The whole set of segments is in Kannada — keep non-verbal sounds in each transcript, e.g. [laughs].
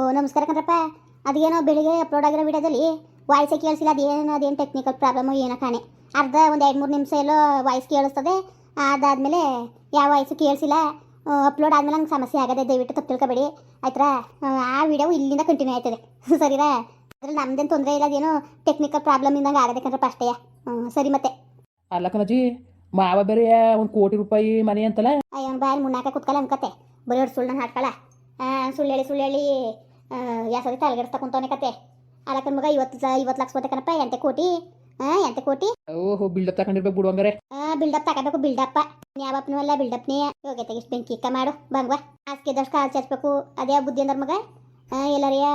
ಓ ನಮಸ್ಕಾರ ಕಣ್ರಪ್ಪ. ಅದೇನೋ ಬೆಳಿಗ್ಗೆ ಅಪ್ಲೋಡ್ ಆಗಿರೋ ವಿಡಿಯೋದಲ್ಲಿ ವಾಯ್ಸೇ ಕೇಳಿಸಿಲ್ಲ ಅದೇನೋ ಅದೇನು ಟೆಕ್ನಿಕಲ್ ಪ್ರಾಬ್ಲಮ್ ಏನೋ ಕಾಣೆ. ಅರ್ಧ ಒಂದು ಎರಡು ಮೂರು ನಿಮಿಷ ಎಲ್ಲೋ ವಾಯ್ಸ್ ಕೇಳಿಸ್ತದೆ. ಅದಾದಮೇಲೆ ಯಾವ ವಾಯ್ಸು ಕೇಳಿಸಿಲ್ಲ ಅಪ್ಲೋಡ್ ಆದಮೇಲೆ ನಂಗೆ ಸಮಸ್ಯೆ ಆಗದೆ ದಯವಿಟ್ಟು ತಪ್ಪು ತಿಳ್ಕೊಬೇಡಿ ಆಯ್ತಾ ಆ ವಿಡಿಯೋ ಇಲ್ಲಿಂದ ಕಂಟಿನ್ಯೂ ಆಯ್ತದೆ. [laughs] ಸರಿರಾ? ಅದ್ರಲ್ಲಿ ನಮ್ದೇನು ತೊಂದರೆ ಇಲ್ಲ ಅದೇನೋ ಟೆಕ್ನಿಕಲ್ ಪ್ರಾಬ್ಲಮ್ ಇಂದಂಗೆ ಆಗದೆ ಕಣ್ರಪ್ಪ ಅಷ್ಟೇ. ಸರಿ ಮತ್ತೆ. ಅಲ್ಲ ಕಣಜಿ ಮಾವ ಬೇರೆ ಒಂದು ಕೋಟಿ ರೂಪಾಯಿ ಮನೆ ಅಂತಲ್ಲ? ಅಯ್ಯೋ ಬಾಯಲ್ಲಿ ಮುನ್ನಾಕ ಕುತ್ಕಲ್ಲ ಅನ್ಕತೆ ಬರೀ ಸುಳ್ಳು ಸುಳ್ಳನ್ನ ಹಾಡ್ಕಳ. ಸುಳ್ಳು ಹೇಳಿ ಸುಳ್ಳು ಹೇಳಿ ಯಾಸದಿ ತಲೆಗೆಡ್ಸ್ತಾ ಕುಂತವನೆ ಕತೆ. ಅಲಕ್ಕನ ಮಗ ಇವತ್ತು ಇವತ್ತು ಲಕ್ಷ ಬತ್ತೆ ಕಣಪ್ಪ ಎಂತೆ ಕೋಟಿ. ಹಾಂ ಎಂತೆ ಕೋಟಿ. ಓಹೋ ಬಿಲ್ಡಪ್ ತಗೊಂಡಿರ್ಬೇಕು ಬಿಡು ಹಂಗಾರೆ. ಬಿಲ್ಡಪ್ ತಗೋಬೇಕು ಬಿಲ್ಡಪ್ಪ ಯಾವಪ್ಪನೂ ಅಲ್ಲ ಬಿಲ್ಡಪ್ನೇ ಹೋಗಿ ತೆಗಿಸ್ ಬೆಂಕಿ ಇಕ್ಕ ಮಾಡು ಬಂಗ್ವಾ. ಹಾಸಿಗೆದಷ್ಟು ಕಾಲು ಚಚ್ಬೇಕು. ಅದೇ ಬುದ್ಧಿ ಅಂದ್ರ ಮಗ. ಎಲ್ಲರಿಯ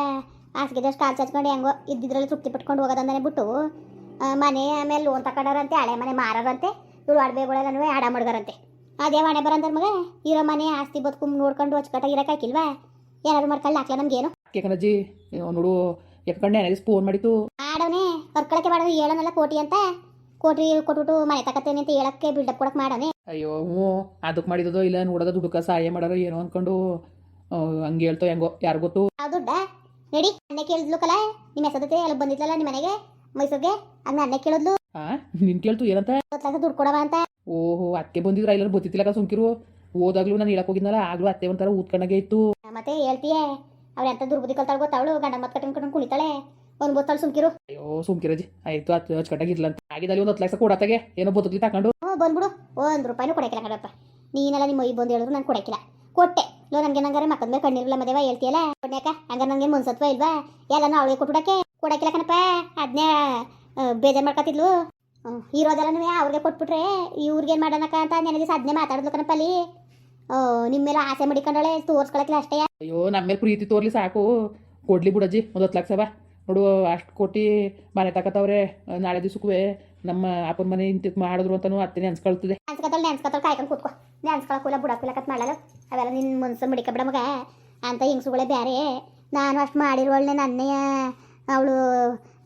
ಹಾಸಿಗೆದಷ್ಟು ಕಾಲು ಚಾಚ್ಕೊಂಡು ಹೆಂಗೋ ಇದ್ದಿದ್ರಲ್ಲಿ ತೃಪ್ತಿ ಪಟ್ಕೊಂಡು ಹೋಗೋದಂದನೆ ಬಿಟ್ಟು. ಮನೆ ಆಮೇಲೆ ಲೋನ್ ತಗೊಂಡಾರಂತೆ ಹಳೆ ಮನೆ ಮಾರಾರಂತೆ. ಇವ್ರು ಅಡ್ಬೆಗಳೆಲ್ಲನೂ ಆಡ ಮಾಡ್ದಾರಂತೆ ಅದೇ ಹಣೆ ಬರಂದ್ರ ಮಗ ಇರೋ ಮನೆ ಆಸ್ತಿ ಬದುಕು ನೋಡ್ಕೊಂಡು ಅಚ್ಚುಕಟ್ಟಾಗಿ ಇರೋಕ್ಕಾಕಿಲ್ವಾ ಏನಾದ್ರು ಮಾಡ್ಕೊಳ್ಳಿ ಹಾಕ್ಲ ನಮ್ಗೇನು ಏನೋ? ನೋಡು ಎಕ್ಕಣ್ಣೆ ನನಗೆ ಫೋನ್ ಮಾಡಿತ್ತು ಮಾಡವನೆ ಹೊರ್ಕೊಳಕ್ಕೆ ಮಾಡೋದು ಹೇಳೋನಲ್ಲ ಕೋಟಿ ಅಂತ? ಕೋಟಿ ಕೊಟ್ಬಿಟ್ಟು ಮನೆ ತಕತ್ತೇನೆ ಅಂತ ಹೇಳಕ್ಕೆ ಬಿಲ್ಡಪ್ ಕೊಡಕ್ಕೆ ಮಾಡವನೆ ಅಯ್ಯೋ ಹ್ಞೂ ಅದಕ್ಕೆ ಮಾಡಿದ್ದು ಇಲ್ಲ ನೋಡೋದ ದುಡ್ಕ ಸಹಾಯ ಮಾಡೋರು ಏನೋ ಅನ್ಕೊಂಡು ಹಂಗೆ ಹೇಳ್ತೋ ಹೆಂಗೋ ಯಾರು ಗೊತ್ತು? ಯಾವ ದುಡ್ಡ? ನಡಿ ಅನ್ನೆ ಕೇಳಿದ್ಲುಕಲ್ಲ ನಿಮ್ಮ ಎಲ್ಲ ಅಲ್ಲಿ ಬಂದಿದ್ಲಲ್ಲ ನಿಮ್ಮ ಮನೆಗೆ? ಮೈಸೂರಿಗೆ? ಅದನ್ನ ಅನ್ನೆ ಕೇಳಿದ್ಲು? ಹಾ ನಿನ್ ಕೇಳ್ತು ಏನಂತ? ದುಡ್ಡು ಕೊಡವ ಅಂತ. ಓಹೋ ಅತ್ತೆ ಬಂದಿದ್ರ ಇಲ್ಲ ಗೊತ್ತಿತ್ತಿಲ್ಲ ಸುಮ್ಕಿರು. ಓದಾಗ್ಲೂ ನಾನು ಹೇಳಕ್ ಹೋಗಿದ್ನಲ್ಲ ಆಗ್ಲೂ ಅತ್ತೆ ಒಂಥರ ಊದ್ಕೊಂಡಾಗೆ ಇತ್ತು. ಮತ್ತೆ ಹೇಳ್ತೀಯೇ ಅವ್ರು ಎಂತ ದುರ್ಬುದ್ಧಿ ಕಲ್ತಾಳ ಗೊತ್ತಾವಳು ಗಂಡ ಮತ್ ಕಟ್ಕೊಂಡು ಕಟ್ಕೊಂಡು ಕುಣಿತಾಳೆ. ಒಂದ್ ಗೊತ್ತಾಳು ಸುಮ್ಕಿರು. ಅಯ್ಯೋ ಸುಮ್ಕಿರಜಿ ಆಯ್ತು ಹತ್ತು ಅಚ್ಚುಕಟ್ಟಾಗಿರ್ಲ ಅಂತ. ಆಗಿದ್ದಲ್ಲಿ ಒಂದು ಹತ್ತು ಲಕ್ಷ ಕೊಡತ್ತಾಗೆ ಏನೋ ಬದುಕಲಿ ತಕೊಂಡು. ಹ್ಞೂ ಬಂದ್ಬಿಡು. ಒಂದು ರೂಪಾಯಿನೂ ಕೊಡಕಿಲ್ಲ ಕಣಪ್ಪ. ನೀನೆಲ್ಲ ನಿಮ್ಮ ಮೈ ಬಂದು ಹೇಳಿದ್ರು ನಾನು ಕೊಡಕಿಲ್ಲ ಕೊಟ್ಟೆ. ಲೋ ನನಗೆ ನಂಗಾರೆ ಮಕ್ಕದ ಮೇಲೆ ಕಣ್ಣಿರಲ್ಲ ಮದೇವ ಹೇಳ್ತೀಯಲ್ಲ? ಕೊಡ್ನ್ಯಾಕ ಹಂಗ ನಂಗೆ ಮನ್ಸತ್ವ ಇಲ್ವಾ? ಎಲ್ಲನೂ ಅವಳಿಗೆ ಕೊಟ್ಬಿಡಕ್ಕೆ ಕೊಡಕಿಲ್ಲ ಕಣಪ್ಪ. ಅದನ್ನೇ ಬೇಜಾರು ಮಾಡ್ಕೊತಿದ್ಲು. ಇರೋದೆಲ್ಲ ನೀವೇ ಅವ್ರಿಗೆ ಕೊಟ್ಬಿಟ್ರೆ ಇವ್ರಿಗೇನು ಮಾಡೋಣಕ್ಕ ಅಂತ ನನಗೆ ಸಾಧನೆ ಮಾತಾಡಿದ್ಲು ಕಣಪ್ಪ ಅಲ್ಲಿ. ನಿಮ್ಮ ಮೇಲೆ ಆಸೆ ಮಡಿಕೊಂಡಳೆ ತೋರ್ಸ್ಕೊಳಕ್ಕಿಲ್ಲ ಅಷ್ಟೇ? ಅಯ್ಯೋ ನಮ್ಮ ಮೇಲೆ ಪ್ರೀತಿ ತೋರ್ಲಿ ಸಾಕು. ಕೊಡ್ಲಿ ಬಿಡಜ್ಜಿ ಒಂದು ಹತ್ತು ಲಕ್ಷ ಬಾ. ನೋಡು ಅಷ್ಟು ಕೋಟಿ ಮನೆ ತಕತ್ತವ್ರೆ ನಾಳೆ ದಿವಸಕ್ಕೂ ನಮ್ಮ ಅಪ್ಪನ ಮನೆ ಇಂತ ಮಾಡಿದ್ರು ಅಂತಾನು ಅತ್ತೆ ಅನ್ಸ್ಕೊಳ್ತದೆ. ಡ್ಯಾನ್ಸ್ ನೆನ್ಸ್ಕೊತಾಳೆ ಕಾಯ್ಕೊಂಡು ಕೂತ್ಕೊ. ನೆನ್ಸ್ಕೊಳಕ್ಕಿಲ್ಲ ಬುಡಕ್ಕಿಲ್ಲ ಕತ್ ಮಾಡಲ್ಲ ಅವೆಲ್ಲ ನಿನ್ನ ಮನ್ಸು ಮಡಿಕ ಬಿಡ ಮಗ. ಅಂತ ಹಿಂಗ್ಸುಗಳೇ ಬೇರೆ ನಾನು ಅಷ್ಟು ಮಾಡಿರೋಳ್ನೆ ನನ್ನೆಯ ಅವಳು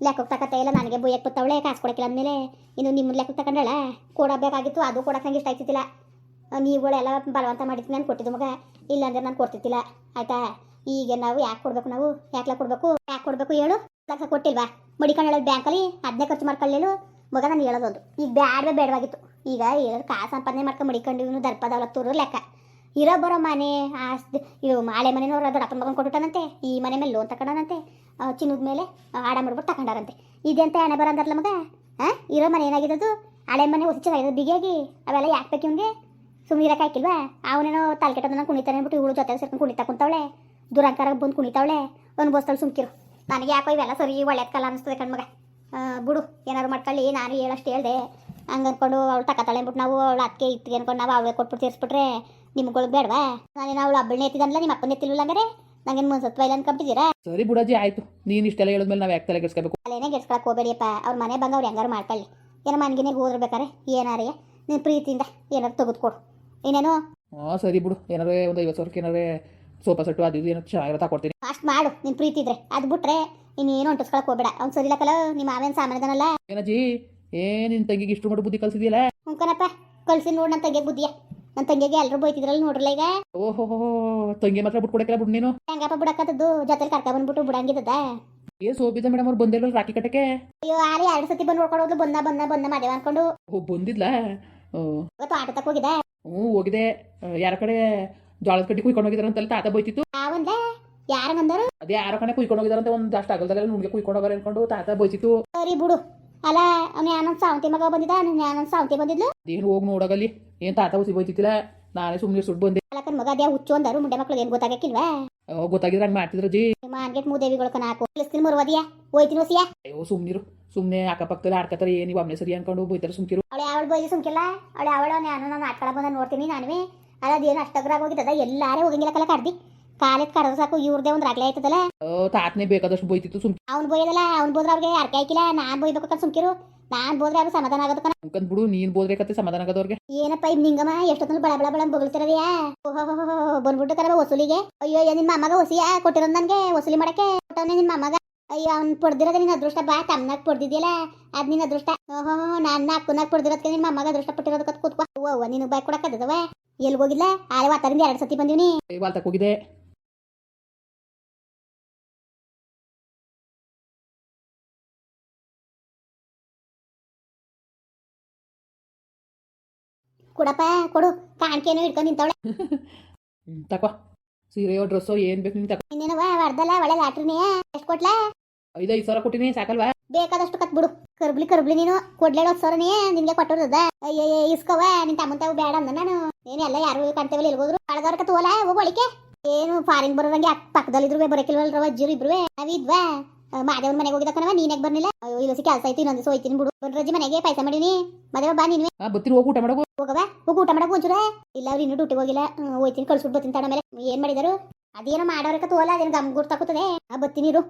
ಲೆಕ್ಕ ತಕತ್ತ ಇಲ್ಲ ನನಗೆ ಬುಯ್ಯಕ್ಕೆ ಬತ್ತವಳೆ ಕಾಸು ಕೊಡಕ್ಕಿಲ್ಲ ಅಂದಮೇಲೆ. ಇನ್ನು ನಿಮ್ಮ ಲೆಕ್ಕಕ್ಕೆ ತಗೊಂಡಳ ಕೊಡಬೇಕಾಗಿತ್ತು ಅದು ಕೊಡಕ್ಕೆ ನಂಗೆ ಇಷ್ಟ ಆಯ್ತಿದ್ದಿಲ್ಲ ನೀವುಗಳೆಲ್ಲ ಬಲವಂತ ಮಾಡಿದ್ದು ನಾನು ಕೊಟ್ಟಿದ್ದು ಮಗ. ಇಲ್ಲಾಂದ್ರೆ ನಾನು ಕೊಡ್ತಿದ್ದಿಲ್ಲ. ಆಯ್ತಾ? ಈಗ ನಾವು ಯಾಕೆ ಕೊಡ್ಬೇಕು ನಾವು? ಯಾಕೆ ಕೊಡ್ಬೇಕು? ಯಾಕೆ ಕೊಡ್ಬೇಕು ಹೇಳು? ಲಕ್ಷ ಕೊಟ್ಟಿಲ್ವಾ? ಮಡಿಕೊಂಡಳ ಬ್ಯಾಂಕಲ್ಲಿ ಅದನ್ನೇ ಖರ್ಚು ಮಾಡ್ಕೊಳ್ಳೇಳು ಮಗ ನಾನು ಹೇಳೋದೊಂದು. ಈಗ ಬ್ಯಾಡವೇ ಬೇಡವಾಗಿತ್ತು. ಈಗ ಹೇಳೋದು ಕಾಸು ಸಂಪಾದನೆ ಮಾಡ್ಕೊಂಡು ಇವನು ದರ್ಪ ತೂರು ಲೆಕ್ಕ. ಇರೋ ಬರೋ ಮನೆ, ಆಸ್ತಿ, ಇವು ಮಾಳೆ ಮನೆನವ್ರು ದೊಡ್ಡಪ್ಪನ ಮಗನ ಕೊಟ್ಟುಟ್ಟನಂತೆ ಈ ಮನೆ ಮೇಲೆ ಲೋನ್ ತಗೊಂಡನಂತೆ ಚಿನ್ನದ ಮೇಲೆ ಆಡ ಮಾಡ್ಬಿಟ್ಟು ತಗೊಂಡಾರಂತೆ ಇದೆಂತ ಹಣೆ ಬರಂದಾರಲ್ಲ ಮಗ? ಹಾಂ ಇರೋ ಮನೆ ಏನಾಗಿದ್ದು ಹಳೆ ಮನೆ ಹೊಸ ಚೆನ್ನಾಗಿರೋದು ಬಿಗಿಯಾಗಿ? ಅವೆಲ್ಲ ಯಾಕೆ ಬೇಕು ಇವ್ನಿಗೆ? ಸುಮ್ಮನೆ ಇರಕ್ಕೆ ಹಾಕಿಲ್ವಾ ಅವನೇನೋ ತಲೆ ಕೆಟ್ಟದನ್ನ ಕುಣಿತಾನೆ ಅಂದ್ಬಿಟ್ಟು ಇವಳು ಜೊತೆ ಸೇರ್ಕೊಂಡು ಕುಣಿತಾ ಕುಂತಾವಳೆ. ದುರಂಕಾರ ಬಂದು ಕುಣಿತಾವಳೆ. ಅನ್ಬೋಸ್ತಾಳೆ ಸುಮ್ಕಿರು. ನನಗೆ ಯಾಕೋ ಇವೆಲ್ಲ ಸರಿ ಒಳ್ಳೆ ಕಲ ಅನಿಸ್ತದೆ ಕಣ್ಮಗ ಬಿಡು ಏನಾದ್ರು ಮಾಡ್ಕೊಳ್ಳಿ ನಾನು ಹೇಳಷ್ಟು ಹೇಳ್ದೆ. ಹಂಗೆ ಅನ್ಕೊಂಡು ಅವಳು ತಕತಾಳೆ ಅಂದ್ಬಿಟ್ಟು ನಾವು ಅವಳು ಅದಕ್ಕೆ ಇತ್ತಿಗೆ ಅನ್ಕೊಂಡು ನಾವು ಅವಳೇ ಕೊಟ್ಬಿಟ್ಟು ಸೇರಿಸ್ಬಿಟ್ರೆ ನಿಮ್ಗಳಿಗೆ ಬೇಡವಾ? ನಾನೇನು ಅವಳು ಹಬ್ಬಳನ್ನ ಎತ್ತಿದಲ್ಲ ನಿಮ್ಮ ಅಪ್ಪನ ಎತ್ತಿಲ್ಲ ಹಂಗಾರೆ? ನಂಗೇನು ಮುನ್ಸತ್ವ ಇಲ್ಲ ಅನ್ಕೊಂಡಿದ್ದೀರಾ ಸರಿ ಬಿಡಜ್ಜಿ ಆಯ್ತು. ನೀನು ಇಷ್ಟೆಲ್ಲ ಹೇಳಿದ್ಮೇಲೆ ನಾವು ಯಾಕೆ ತಲೆ ಕೆಡ್ಸ್ಕೋಬೇಕು? ಅಲ್ಲೇನೇ ಗೆಡ್ಸ್ಕೊಳಕ್ಕೆ ಹೋಗಬೇಡಿಯಪ್ಪ. ಅವ್ರ ಮನೆ ಬಂದು ಅವ್ರು ಹೆಂಗಾರು ಮಾಡ್ಕೊಳ್ಳಿ. ಏನೋ ಮನೆಗೆ ಹೋದ್ರೆ ಬೇಕಾರೆ ಏನಾರೇ ನೀನು ಪ್ರೀತಿಯಿಂದ ಏನಾರು ತೆಗೆದುಕೊಡು. ಇನ್ನೇನು? ಹಾಂ ಸರಿ ಬಿಡು. ಏನಾರೇ ಒಂದು ಐವತ್ತು ಸಾವಿರಕ್ಕೆ ಏನಾರೇ ಸೋಫಾ ಸೆಟ್ಟು ಅದು ಇದು ಏನೋ ಚೆನ್ನಾಗಿರೋ ತಗೊಡ್ತೀನಿ. ಅಷ್ಟು ಮಾಡು. ನಿನ್ ಪ್ರೀತಿ ಇದ್ರೆ. ಅದು ಬಿಟ್ರೆ ಇನ್ನೇನು ಅಂಟಿಸ್ಕೊಳಕ್ ಹೋಗ್ಬೇಡ. ಅವ್ನು ಇಲ್ಲ ನಿಮ್ಮ ಮಾವೇನು ಸಾಮಾನ್ಯದನಲ್ಲ? ಏನಜ್ಜಿ? ಏ ನಿನ್ ತಂಗಿಗೆ ಇಷ್ಟು ಮಾಡಿ ಬುದ್ಧಿ ಕಲ್ಸಿದ್ಯಲ್ಲ? ಹುಂಕನಪ್ಪ ಕಳ್ಸಿ ನೋಡಿ ನನ್ನ ತಂಗಿ ಬುದ್ಧಿಯ? ನನ್ನ ತಂಗಿಗೆ ಎಲ್ಲರೂ ಬೈತಿದ್ರಲ್ಲ ನೋಡ್ರಲ್ಲ ಈಗ? ಓಹೋ ತಂಗಿ ಮಾತ್ರ ಬಿಟ್ಕೊಡಕ್ಕಿಲ್ಲ ಬಿಡು ನೀನು. ಹೆಂಗಪ್ಪ ಬಿಡಕ್ಕದ್ದು ಜೊತೆಲಿ ಕರ್ಕ ಬಂದ್ಬಿಟ್ಟು ಬಿಡಂಗಿದ್ದದ? ಏ ಸೋಬಿದ ಮೇಡಮ್ ಅವ್ರು ಬಂದಿಲ್ಲ ರಾಕಿ ಕಟ್ಟಕ್ಕೆ? ಅಯ್ಯೋ ಆರಿ ಎರಡು ಸತಿ ಬಂದು ನೋಡ್ಕೊಂಡು ಬಂದ ಬಂದ ಬಂದ ಮದುವೆ ಅನ್ಕೊಂಡು. ಓ ಬಂದಿದ್ಲ? ಇವತ್ತು ಆಟ ತಕ್ಕ ಹೋಗಿದ್ದೆ. ಹ್ಞೂ ಹೋಗಿದೆ. ಯಾರ ಕಡೆ ಜೋಳದ ಕಡ್ಡಿ ಕುಯ್ಕೊಂಡು ಹೋಗಿದ್ರಂತಲ್ಲ ತಾತ ಬೈತಿತ್ತು? ಯಾರಂಗಂದರು ಅದೇ ಯಾರ ಕಡೆ ಕುಯ್ಕೊಂಡು ಹೋಗಿದಾರಂತ ಒಂದು ಅಷ್ಟು ಆಗಲ್ದಲ್ಲ ನುಣ್ಗೆ ಕುಯ್ಕೊಂಡು ಹೋಗಾರ ಅನ್ಕೊಂಡು ತಾತ ಬೈತಿತ್ತು. ಸರಿ ಬಿಡು. ಅಲ್ಲ ಅವ್ನು ಯಾನೊಂದು ಸಾವಂತಿ ಮಗ ಬಂದಿದ್ದ ನಾನು ಯಾನೊಂದು ಸಾವಂತಿ ಬಂದಿದ್ಲು? ಅದೇನು ಹೋಗಿ ನೋಡೋಗಲ್ಲಿ? ಏನು ತಾತ ಉಸಿ ಬೈತಿತ್ತಿಲ್ಲ ನಾನೇ ಸುಮ್ಮನೆ ಸುಟ್ಟು ಬಂದೆ. ಅಲ್ಲಕ್ಕನ್ ಮಗ ಅದೇ ಹುಚ್ಚು ಅಂದರು ಮುಂಡೆ ಮಕ್ಳಿಗೆ ಏನು ಗೊತ್ತಾಗಕ್ಕಿಲ್ವಾ? ಗೊತ್ತಾಗಿದ್ರೆ ಹಂಗೆ ಮಾಡ್ತಿದ್ರು ಜಿ. ನಿಮ್ಮ ಅನ್ಗೆಟ್ ಮೂದೇವಿಗಳು ಕಣ ಹಾಕು. ಕಳಿಸ್ತೀನಿ ಮರುವದಿಯಾ? ಹೋಯ್ತೀನಿ ಹೊಸಿಯಾ ಅಯ್ಯೋ ಸುಮ್ಮನಿರು ಸುಮ್ಮನೆ ಅಕ್ಕಪಕ್ಕದ ಆಡ್ಕತ್ತಾರೆ ಏನು ಅಮ್ಮನೆ ಸರಿ ಅನ್ಕೊಂಡು ಬೈತಾರೆ ಸುಮ್ಕಿರು. ಅವಳು ಅವಳು ಬೈಲಿ ಸುಮ್ಕಿಲ್ಲ ಅವಳು ಅವಳ ನಾನು ನಾನು ಆಟ್ಕೊಳ ಬಂದ ನೋಡ್ತೀನಿ ನಾನುವೇ. ಅಲ್ಲ ಅದೇನು ಅಷ್ಟಗ್ರಾಗ ಹೋಗಿದ್ದದ ಎಲ್ಲಾರೇ ಹೋಗಂಗಿಲ್ಲ ಕಲ ಕಡ್ದಿ. ಕಾಲೆತ್ ಕಡದ ಸಾಕು ಇವ್ರದೇ ಒಂದು ರಾಗ್ಲೇ ಆಯ್ತದಲ್ಲ. ಓ ತಾತನೇ ಬೇಕಾದಷ್ಟು ಬೈತಿತ್ತು ಸುಮ್ ಅವ್ನು ಬೋಯ್ದಲ್ಲ ಅವ್ನು ಬೋದ್ರ ಅವ್ರಿಗೆ ಅರ್ಕೆ ಹಾಕಿಲ್ಲ ನಾನ್ ಬೋಯ್ಬೇಕು ಸುಮ್ಕಿರು. ನಾನ್ ಬೋದ್ರೆ ಅವ್ರು ಸಮಾಧಾನ ಆಗೋದು ಕಣ. ಬಿಡು ನೀನ್ ಬೋದ್ರೆ ಕತೆ ಸಮಾಧಾನ ಆಗೋದವ್ರಿಗೆ ಏನಪ್ಪ ಇದು ನಿಂಗಮ್ಮ ಎಷ್ಟೊತ್ತಲ್ಲಿ ಬಳ ಬಳ ಬಳ ಬಗಳ್ತಿರದ್ಯಾ ಓಹೋ ಬಂದ್ಬಿಟ್ಟು ಕರ ವಸೂಲಿಗೆ ಅಯ್ಯೋ ನಿಮ್ಮ ಅಮ್ಮಗ ಹೊಸಿಯಾ ಕೊಟ್ಟಿರೋದು ನನಗೆ ವಸೂಲಿ ಮಾಡಕ್ಕೆ. ಕೊಟ್ಟವನೇ ನಿಮ್ಮ ಅಮ್ಮಗ ಅಯ್ಯೋ ಅವ್ನು ಪಡೆದಿರೋದು ನಿನ್ನ ಅದೃಷ್ಟ ಬಾ ತಮ್ಮನಾಗ ಪಡೆದಿದೆಯಲ್ಲ? ಅದು ನಿನ್ನ ಅದೃಷ್ಟ. ಓಹೋ ನಾನು ನಾಲ್ಕುನಾಗ ಪಡೆದಿರೋದಕ್ಕೆ ನಿನ್ನ ಮಗ ಅದೃಷ್ಟ ಪಟ್ಟಿರೋದಕ್ಕ ಕೂತ್ಕೋ. ಓ ನಿನ್ನ ಬಾಯ್ ಕೊಡಕ್ಕದವ ಎಲ್ಲಿ ಹೋಗಿಲ್ಲ? ಆಳೆ ವಾತಾರಿಂದ ಎರಡು ಸತಿ ಬಂದೀನಿ ಹೋಗಿದೆ ಕೊಡಪ್ಪ ಕೊಡು. ಕಾಣ್ಕೇನು ಹಿಡ್ಕೊಂಡು ನಿಂತವಳೆ. [laughs] ತಕೋ. ಸೀರೆಯೋ ಡ್ರೆಸ್ಸೋ ಏನ್ ಬೇಕು ನಿಂತ ಇನ್ನೇನವ ಅರ್ಧಲ್ಲ ಒಳ್ಳೆ ಲಾಟ್ರಿನೇ. ಎಷ್ಟು ಕೊಟ್ಲಾ? ಐದೈದು ಸಾವಿರ ಕೊಟ್ಟಿನಿ ಸಾಕಲ್ವಾ? ಬೇಕಾದಷ್ಟು ಕತ್ ಬಿಡು. ಕರ್ಬ್ಲಿ ಕರ್ಬ್ಲಿ ನೀನು. ಕೊಡ್ಲೇಳು ಸರನೇ ನಿನ್ಗೆ ಕೊಟ್ಟಿರೋದ ಅಯ್ಯ ಇಸ್ಕವ ನಿನ್ ತಮ್ಮಂತಾವು ಬೇಡ ಅಂದ ನಾನು. ಏನೆಲ್ಲ ಯಾರು ಕಾಣ್ತೇವಲ್ಲ ಎಲ್ಗೋದ್ರು ಅಳದವ್ರ ತೋಲ ಹೋಗೋಳಿಕೆ ಏನು ಫಾರಿನ್ ಬರೋದಂಗೆ ಅಕ್ಕ ಪಕ್ಕದಲ್ಲಿದ್ರು ಬರಕಿಲ್ವಲ್ರವ ಅಜ್ಜಿರು ಇಬ್ರು ನಾವಿದ್ವಾ ಮಾದೇವನ್ ಮನೆಗೆ ಹೋಗಿದ್ದಕ್ಕನವ ನೀನಾಗ ಬರ್ನಿಲ್ಲ? ಅಯ್ಯೋ ಇಲ್ಲಸಿ ಕೆಲಸ ಐತಿ ಇನ್ನೊಂದು ಹೋಯ್ತೀನಿ ಬಿಡು. ಬನ್ರಜ್ಜಿ ಮನೆಗೆ ಪೈಸಾ ಮಾಡಿನಿ. ಮದುವೆ ಬಾ ನೀನು. ಹಾಂ ಬತ್ತೀನಿ ಹೋಗಿ ಊಟ ಮಾಡೋಗು. ಹೋಗವ ಹೋಗಿ ಊಟ ಮಾಡಕ್ ಒಂಚೂರ. ಇಲ್ಲ ಅವ್ರು ಇನ್ನೂ ಡ್ಯೂಟಿಗೆ ಹೋಗಿಲ್ಲ. ಹೋಯ್ತಿನ ಕಳ್ಸ್ಬಿಟ್ಟು ಬರ್ತೀನಿ ತಡ ಮೇಲೆ. ಏನ್ ಮಾಡಿದಾರು? ಅದೇನೋ ಮಾಡೋರಕ್ಕ ತೋಲ ಅದೇನು ಗಮ್ ಗುರ್ತಾಕುತ್ತದೆ. ಆ ಬತ್ತೀನಿ ಇರು.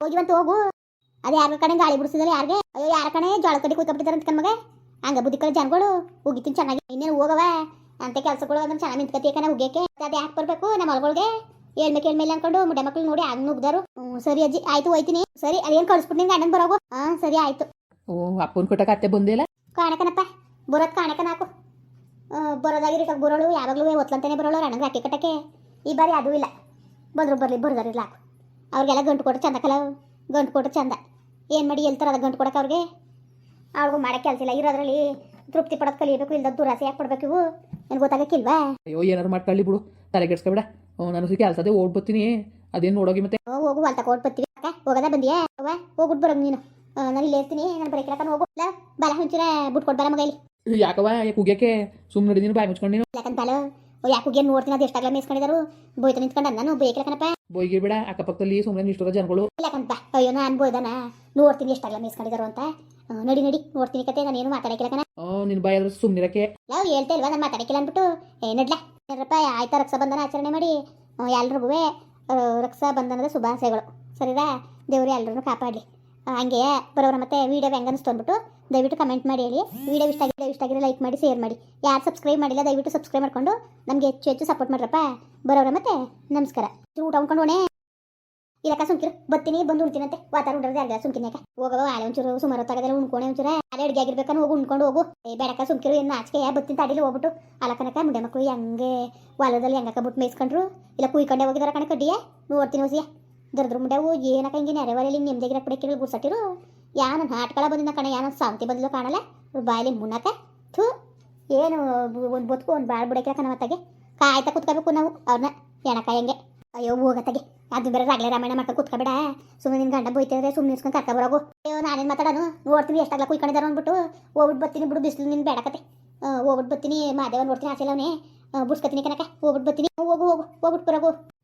ಹೋಗಿ ಬಂತು ಹೋಗು. ಅದೇ ಯಾರ ಕಡೆ ಗಾಳಿ ಬಿಡಿಸಿದ್ರೆ ಯಾರಿಗೆ? ಅಯ್ಯೋ ಯಾರ ಕಡೆ ಜೋಳ ಕಡೆ ಕೂತ್ಬಿಟ್ಟಿದ್ದಾರೆ ಅಂತ ಮಗ. ಹಂಗ ಬುದ್ಧಿ ಕಡೆ ಜನಗಳು. ಹೋಗಿತ್ತೀನಿ ಚೆನ್ನಾಗಿ. ಇನ್ನೇನು ಹೋಗವ? ಅಂತ ಕೆಲಸಗಳು ಅದನ್ನ ಚೆನ್ನಾಗಿ ಯಾಕಂದ್ರೆ ಉಗ್ಯಕ್ಕೆ ಅದು ಯಾಕೆ ಬರಬೇಕು ನಮ್ಮ ಹೊಲಗಳಿಗೆ ಹೇಳ್ಬೇಕು ಹೇಳ್ಮೇಲೆ ಅನ್ಕೊಂಡು ಮುಡೆ ಮಕ್ಳು ನೋಡಿ ಹಂಗ್ ನುಗ್ದಾರು. ಸರಿ ಅಜ್ಜಿ ಆಯ್ತು ಹೋಯ್ತೀನಿ. ಸರಿ ಅದೇನು ಕಳ್ಸ್ಬಿಟ್ಟು ನಿಂಗೆ ಅಣ್ಣನ ಬರೋಗು? ಹಾ ಸರಿ ಆಯ್ತು. ಓ ಅಪ್ಪನ ಕೊಟ್ಟಕ್ಕೆ ಕತ್ತೆ ಬಂದಿಲ್ಲ? ಕಾಣಕನಪ್ಪ ಬರೋದ್ ಕಾಣಕನ ಹಾಕು. ಬರೋದಾಗಿರಿ ಬರೋಳು ಯಾವಾಗಲೂ ಒತ್ಲಂತಾನೆ ಬರೋಳು ರಣಂಗ್ ರಾಕಿ ಕಟ್ಟಕ್ಕೆ. ಈ ಬಾರಿ ಅದು ಇಲ್ಲ. ಬಂದ್ರು ಬರಲಿ ಬರೋದಾರಿಲ್ಲ ಹಾಕು. ಅವ್ರಿಗೆಲ್ಲ ಗಂಟು ಕೊಟ್ಟು ಚಂದ ಕಲವು ಗಂಟು ಕೊಟ್ಟು ಚಂದ. ಏನು ಮಾಡಿ ಎಲ್ತಾರ ಅದ ಗಂಟು ಕೊಡಕ್ಕೆ ಅವ್ರಿಗೆ? ಅವ್ರಿಗೂ ಮಾಡೋಕ್ಕೆ ಕೆಲಸ ಇಲ್ಲ ಇರೋದ್ರಲ್ಲಿ ತೃಪ್ತಿ ಪಡೋದು ಕಲಿಯಬೇಕು ಇಲ್ಲದ ದುರಾಸೆ ಯಾಕೆ ಪಡ್ಬೇಕು ಇವು? ನನಗೆ ಗೊತ್ತಾಗಕ್ಕಿಲ್ವಾ? ಅಯ್ಯೋ ಏನಾರು ಮಾಡ್ಕೊಳ್ಳಿ ಬಿಡು ತಲೆಗೆಡ್ಸ್ಕೊಬೇಡ ನಾನು ಸಿಕ್ಕಿ ಕೆಲಸದೇ ಓಡ್ ಬರ್ತೀನಿ. ಅದೇನು ನೋಡೋಗಿ ಮತ್ತೆ? ಹೋಗು ಅಂತ ಕೊಟ್ಟು ಬರ್ತೀವಿ ಅಕ್ಕ ಹೋಗದ ಬಂದಿಯಾ? ಅವ್ವ ಹೋಗ್ಬಿಟ್ಟು ನೀನು. ನಾನು ಇಲ್ಲಿ ಇರ್ತೀನಿ ನಾನು ಬರೀ ಹೋಗು. ಇಲ್ಲ ಬಲ ಹುಂಚಿರ ಬಿಟ್ಕೊಡ್ಬಾರ ಬರ ಮಗ ಇಲ್ಲಿ ಯಾಕವ ಯಾಕೆ ಕುಗ್ಯಕ್ಕೆ ಸುಮ್ಮನೆ ಬಾಯಿ ಮುಚ್ಕೊಂಡು ನೀನು. ಯಾಕಂತ ಬಲ ಯಾಕೆ ಏನು ನೋಡ್ತೀನಿ ಅದು ಎಷ್ಟಾಗ್ಲ ಮೇಸ್ಕೊಂಡಿದ್ದಾರು ಬೋಯ್ತ ನಿಂತ್ಕೊಂಡು ನಾನು ಬೇಕಲಕನಪ್ಪ ಬೋಯ್ಗೆ ಬಿಡ ಅಕ್ಕಪಕ್ಕದಲ್ಲಿ ಸುಮ್ಮನೆ ಇಷ್ಟರ ಜನಗಳು. ಇಲ್ಲಕಂತ ಅಯ್ಯೋ ನಾನು ಬೋಯ್ದಾನ? ನೋಡ್ತೀನಿ ಎಷ್ಟಾಗ್ಲ ಮೇಸ್ಕೊಂಡಿದ್ದಾರು ಅಂತ. ನಡಿ ನಡಿ ನೋಡ್ತೀನಿ ಕತೆ ನಾನು ಏನು ಮಾತಾಡಕಿಲ್ಲ ನಿನ್ನ ಬಾಯಿ ಆದ್ರೆ ಸುಮ್ಮನಿರಕ್ಕೆ ನಾವು ಹೇಳ್ತಾ ಇಲ್ವಾ ನಾನು ಮಾತಾಡಕಿಲ್ಲ ಅಂದ್ಬಿಟ್ಟು ಏ ನಡ್ಲ. ಏನಪ್ಪ ಆಯ್ತಾ ರಕ್ಷಾ ಬಂಧನ ಆಚರಣೆ ಮಾಡಿ. ಎಲ್ರಿಗೂ ರಕ್ಷಾ ಬಂಧನದ ಶುಭಾಶಯಗಳು. ಸರಿದಾ? ದೇವರು ಎಲ್ಲರನ್ನು ಕಾಪಾಡಲಿ. ಹಂಗೆ ಬರೋರ ಮತ್ತೆ ವೀಡಿಯೋ ಹೆಂಗೆ ಅನಿಸ್ತು ಅಂದ್ಬಿಟ್ಟು ದಯವಿಟ್ಟು ಕಮೆಂಟ್ ಮಾಡಿ ಹೇಳಿ. ವಿಡಿಯೋ ಇಷ್ಟ ಆಗಿದೆ, ಇಷ್ಟ ಆಗಿದ್ರೆ ಲೈಕ್ ಮಾಡಿ ಶೇರ್ ಮಾಡಿ. ಯಾರು ಸಬ್ಸ್ಕ್ರೈಬ್ ಮಾಡಿಲ್ಲ, ದಯವಿಟ್ಟು ಸಬ್ಸ್ಕ್ರೈಬ್ ಮಾಡ್ಕೊಂಡು ನಮಗೆ ಹೆಚ್ಚು ಹೆಚ್ಚು ಸಪೋರ್ಟ್ ಮಾಡ್ರಪ್ಪ. ಬರೋರ ಮತ್ತೆ, ನಮಸ್ಕಾರ. ಊಟ ಉಣ್ಕೊಂಡು ಹೋಣೆ. ಇಲ್ಲಕ್ಕ ಸುಮ್ಕಿರು. ಬತ್ತೀನಿ, ಬಂದು ಉಣ್ತೀನಂತೆ ವಾತಾವರಣ ಉಂಡ್ರೆ ಅಲ್ಲ ಸುಮ್ಕಿನ್ಯಾಕ ಹೋಗೋ ಆಲೆ ಒಂಚೂರು ಸುಮಾರು ಹೊತ್ತಾಗದಲ್ಲ ಉಣ್ಕೊಂಡೆ ಒಂಚೂರ. ಅಲ್ಲೇ ಅಡುಗೆ ಆಗಿರ್ಬೇಕನ್ನ ಹೋಗಿ, ಉಣ್ಕೊಂಡು ಹೋಗು. ಏ ಬೇಡಕ್ಕ ಸುಂಕಿರು ಏನು ನಾಚಿಕೆ ಬತ್ತಿನ ತಾಡಿಲಿ ಹೋಗ್ಬಿಟ್ಟು. ಅಲಕನಕ ಮುಂಡೆ ಮಕ್ಕಳು ಹೆಂಗೆ ಹೊಲದಲ್ಲಿ ಹೆಂಗಕ್ಕ ಬಿಟ್ಟು ಮೇಯಿಸ್ಕೊಂಡ್ರು. ಇಲ್ಲ ಕುಯ್ಕೊಂಡೆ ಹೋಗಿದಾರ ಕಣ ಕಡ್ಡಿಯೇ ನೋಡ್ತೀನಿ ಹೊಸಿಯ ದರ್ದ್ರ ಮುಂಡೆವು ಏನಕ್ಕ ಹಿಂಗೆ ನೆರೆವರಲ್ಲಿ ಹಿಂಗೆ ನೆಮ್ಮದಿಗಿರ ಕಡೆ ಗುಡ್ಸಟ್ಟಿರು ಯಾನ ನಾಟ್ಕಳ ಬಂದಿನ ಕಣ ಯಾನ ಸಾಂತಿ ಬಂದಿಲ್ಲ ಕಾಣಲ್ಲ ಬಾಯಲ್ಲಿ ಮುನ್ನಕ ಥೂ, ಏನು ಒಂದು ಬದುಕು ಒಂದು ಬಾಳ್ ಬಿಡಕ್ಕೆ ಕಣ ಮತ್ತಾಗೆ. ಕಾಯ್ತಾ ಕುತ್ಕೋಬೇಕು ನಾವು ಅವ್ರನ್ನ ಹೆಂಗೆ? ಅಯ್ಯೋ, ಹೋಗತ್ತಾಗೆ. ಅದು ಬೇರೆ ರಾಗಲೇ ರಾಮಾಯಣ ಮಾಡ್ಕೊಂಡು ಕುತ್ಕೋಬೇಡ. ಸುಮ್ಮನೆ ನಿನ್ ಗಂಡ ಬೋಯ್ತಿದ್ರೆ ಸುಮ್ಮನೆ ಕರ್ಕ ಬರೋಗು. ಅಯ್ಯೋ, ನಾನೇನು ಮಾತಾಡೋನು? ನೋಡ್ತೀನಿ ಎಷ್ಟಾಗ್ಲ ಕುಯ್ಕೊಂಡಿದಾರ ಅಂದ್ಬಿಟ್ಟು. ಹೋಗ್ಬಿಟ್ಟು ಬರ್ತೀನಿ ಬಿಡು, ಬಿಸಿಲು ನಿನ್ ಬೇಡಕತೆ ಹೋಗ್ಬಿಟ್ಟು ಬರ್ತೀನಿ ಮಾದೇವ ನೋಡ್ತೀನಿ ಆಸೆ ಅವನೇ. ಬುಡ್ಸ್ಕೊತೀನಿ ಕನಕ ಹೋಗ್ಬಿಟ್ಟು ಬರ್ತೀನಿ. ಹೋಗು ಹೋಗು ಹೋಗ್ಬಿಟ್ಟು ಬರೋಗು.